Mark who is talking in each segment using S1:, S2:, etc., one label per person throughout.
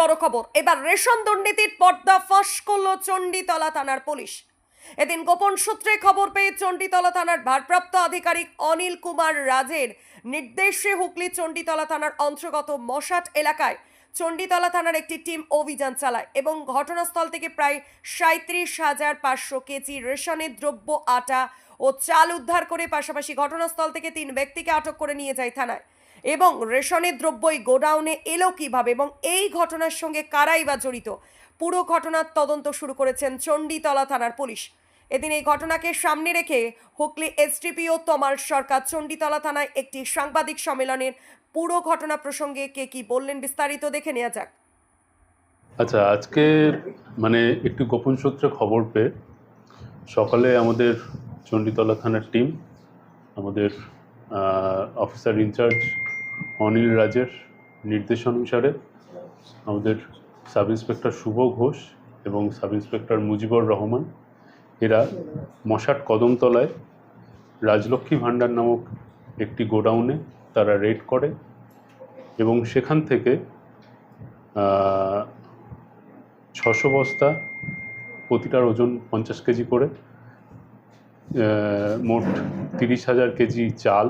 S1: বড় খবর। এবার রেশন দুর্নীতির পর্দা ফাঁস করল চণ্ডীতলা থানার পুলিশ। এদিন গোপন সূত্রে খবর পেয়ে চণ্ডীতলা থানার ভারপ্রাপ্ত আধিকারিক অনিল কুমার রাজের নির্দেশে হুগলি চণ্ডীতলা থানার অন্তর্গত মশাট এলাকায় চণ্ডীতলা থানার একটি টিম অভিযান চালায় এবং ঘটনাস্থল থেকে প্রায় সাঁত্রিশ হাজার পাঁচশো কেজি রেশনের দ্রব্য, আটা ও চাল উদ্ধার করে পাশাপাশি ঘটনাস্থল থেকে তিন ব্যক্তিকে আটক করে নিয়ে যায় থানায়। এবং রেশনের দ্রব্য এই গোডাউনে এলো কীভাবে এবং এই ঘটনার সঙ্গে কারাই বা জড়িত? পুরো ঘটনার তদন্ত শুরু করেছেন চণ্ডীতলা থানার পুলিশ। এদিন এই ঘটনাকে সামনে রেখে হুগলি এসডিপিও তমাল সরকার চণ্ডীতলা থানায় একটি সাংবাদিক সম্মেলনের পুরো ঘটনা প্রসঙ্গে কে কি বললেন বিস্তারিত দেখে নেওয়া যাক।
S2: আচ্ছা আজকে মানে একটু গোপন সূত্রে খবর পেয়ে সকালে আমাদের চণ্ডীতলা থানার টিম, আমাদের অফিসার ইনচার্জ অনিল রাজের নির্দেশ অনুসারে আমাদের সাব ইন্সপেক্টর শুভ ঘোষ এবং সাব ইন্সপেক্টর মুজিবুর রহমান, এরা মশাট কদমতলায় রাজলক্ষ্মী ভাণ্ডার নামক একটি গোডাউনে তারা রেড করে এবং সেখান থেকে ছশো বস্তা প্রতিটার ওজন পঞ্চাশ কেজি করে মোট তিরিশ হাজার কেজি চাল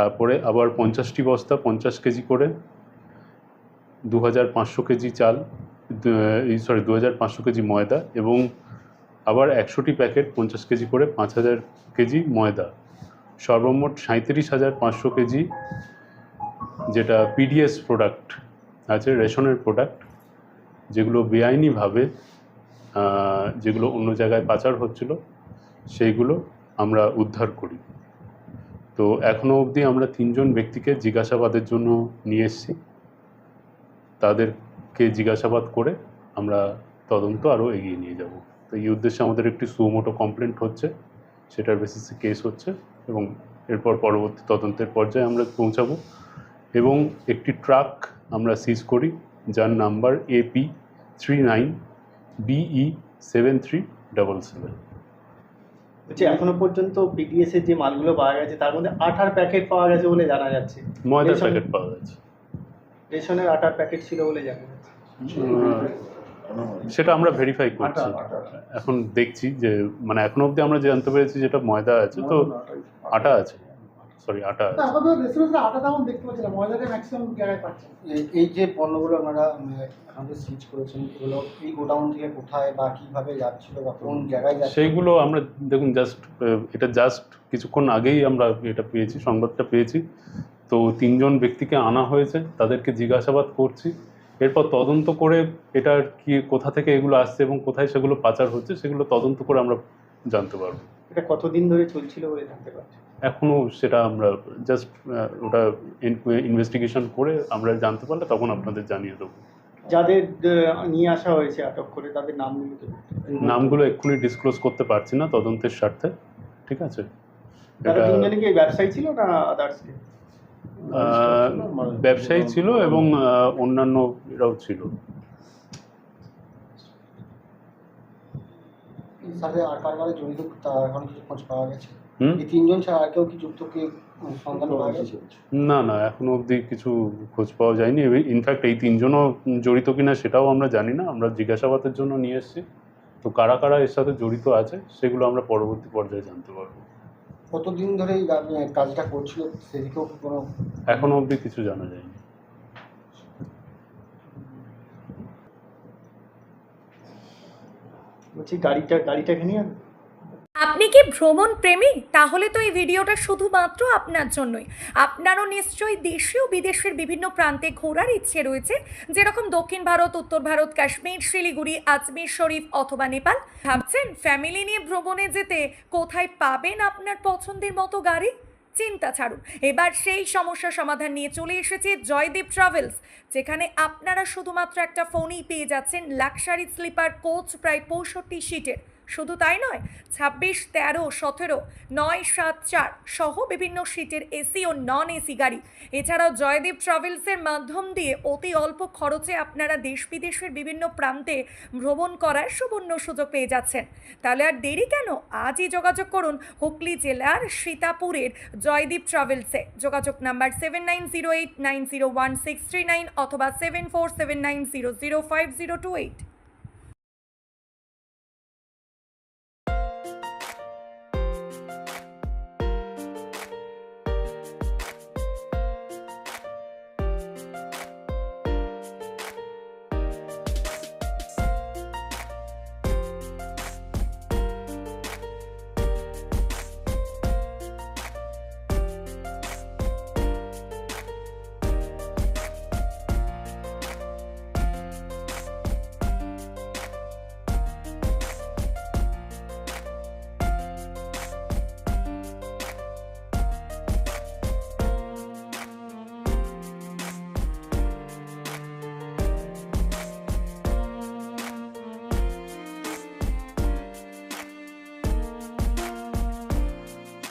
S2: তারপরে আবার পঞ্চাশটি বস্তা, পঞ্চাশ কেজি করে দু হাজার পাঁচশো কেজি চাল সরি দু হাজার পাঁচশো কেজি ময়দা এবং আবার একশোটি প্যাকেট পঞ্চাশ কেজি করে পাঁচ হাজার কেজি ময়দা। সর্বমোট সাঁত্রিশ হাজার পাঁচশো কেজি যেটা পিডিএস প্রোডাক্ট আছে, রেশনের প্রোডাক্ট যেগুলো বেআইনিভাবে যেগুলো অন্য জায়গায় পাচার হচ্ছিল, সেইগুলো আমরা উদ্ধার করি। তো এখনও অবধি আমরা তিনজন ব্যক্তিকে জিজ্ঞাসাবাদের জন্য নিয়ে এসেছি। তাদেরকে জিজ্ঞাসাবাদ করে আমরা তদন্ত আরও এগিয়ে নিয়ে যাব। তো এই উদ্দেশ্যে আমাদের একটি সুমোটো কমপ্লেন্ট হচ্ছে, সেটার বেসিসে কেস হচ্ছে এবং এরপর পরবর্তী তদন্তের পর্যায়ে আমরা পৌঁছাবো এবং একটি ট্রাক আমরা সিজ করি যার number AP three nine BE seven three double seven
S3: বলছি এখনও পর্যন্ত বিডিএস এর যে মালগুলো পাওয়া গেছে তার মধ্যে আঠার প্যাকেট পাওয়া গেছে বলে জানা যাচ্ছে।
S2: ময়দার প্যাকেট পাওয়া গেছে।
S3: রেশনের আটার প্যাকেট ছিল বলে জানা যাচ্ছে।
S2: সেটা আমরা ভেরিফাই করছি। এখন দেখছি যে মানে এখনও অবধি আমরা জানতে পেরেছি যেটা ময়দা আছে তো আটা আছে। সরি আটা
S4: এই- এই যে পণ্যগুলো আপনারা আমাদের সিজ করেছেন এগুলো এই গোডাউন থেকে কোথায় বা কীভাবে যাচ্ছিল বা কোন জায়গায় যাচ্ছে
S2: সেইগুলো আমরা দেখুন জাস্ট এটা জাস্ট কিছুক্ষণ আগেই আমরা এটা পেয়েছি সংবাদটা পেয়েছি। তো তিনজন ব্যক্তিকে আনা হয়েছে তাদেরকে জিজ্ঞাসাবাদ করছি। এরপর তদন্ত করে এটার কি কোথা থেকে এগুলো আসছে এবং কোথায় সেগুলো পাচার হচ্ছে সেগুলো তদন্ত করে আমরা জানতে পারব।
S3: এটা কতদিন ধরে চলছিল বলে জানতে পারছি
S2: এখনও সেটা আমরা জাস্ট ওটা ইনভেস্টিগেশন করে আমরা জানতে পারলে তখন আপনাদের জানিয়ে দেবো।
S3: যাদের নিয়ে আসা হয়েছে আটক করে তাদের নামগুলো
S2: নামগুলো এক্ষুনি ডিসক্লোজ করতে পারছি না তদন্তের স্বার্থে ঠিক আছে? এটা
S3: তিনজনে কি ব্যবসায়ী ছিল না আদার্স
S2: ব্যবসায়ী ছিল এবং অন্যান্য এরাও ছিল।
S4: সাথে আর কারবারে জড়িত তা এখন কিছু খোঁজ পাওয়া গেছে। এই তিনজন ছাড়া আর কেউ কি যুক্ত কি সন্ধান পাওয়া গেছে?
S2: না না এখনও অবধি কিছু খোঁজ পাওয়া যায়নি। ইনফ্যাক্ট এই তিনজনও জড়িত কিনা সেটাও আমরা জানি না। আমরা জিজ্ঞাসাবাদের জন্য নিয়ে এসেছি। তো কারা কারা এর সাথে জড়িত আছে সেগুলো আমরা পরবর্তী পর্যায়ে জানতে পারব।
S4: কতদিন ধরে এই কাজটা করছিল সেদিকেও কোনো
S2: এখনও অবধি কিছু জানা যায়নি।
S3: বলছি, গাড়িটা, গাড়িটাকে নিয়ে আন।
S5: আপনি কি ভ্রমণ প্রেমী? তাহলে তো এই ভিডিওটা শুধুমাত্র আপনার জন্যই। আপনারও নিশ্চয়ই দেশে ও বিদেশের বিভিন্ন প্রান্তে ঘোরার ইচ্ছে রয়েছে, যেরকম দক্ষিণ ভারত, উত্তর ভারত, কাশ্মীর, শিলিগুড়ি, আজমির শরীফ অথবা নেপাল। ভাবছেন ফ্যামিলি নিয়ে ভ্রমণে যেতে কোথায় পাবেন আপনার পছন্দের মতো গাড়ি? চিন্তা ছাড়ুন। এবার সেই সমস্যা সমাধান নিয়ে চলে এসেছে জয়দীপ ট্রাভেলস, যেখানে আপনারা শুধুমাত্র একটা ফোনই পেয়ে যাচ্ছেন লাক্সারি স্লিপার কোচ প্রায় পঁয়ষট্টি সিটের শুধু তাই নয়, ছাব্বিশ, তেরো, সতেরো, নয়, সাত, চার সহ বিভিন্ন সিটের এসি ও নন এসি গাড়ি। এছাড়াও জয়দীপ ট্রাভেলসের মাধ্যম দিয়ে অতি অল্প খরচে আপনারা দেশ বিদেশের বিভিন্ন প্রান্তে ভ্রমণ করার সুবর্ণ সুযোগ পেয়ে যাচ্ছেন। তাহলে আর দেরি কেন? আজই যোগাযোগ করুন হুগলি জেলার সীতাপুরের জয়দীপ ট্রাভেলসে। যোগাযোগ number seven nine zero eight nine zero one six three nine অথবা seven four seven nine zero zero five zero two eight.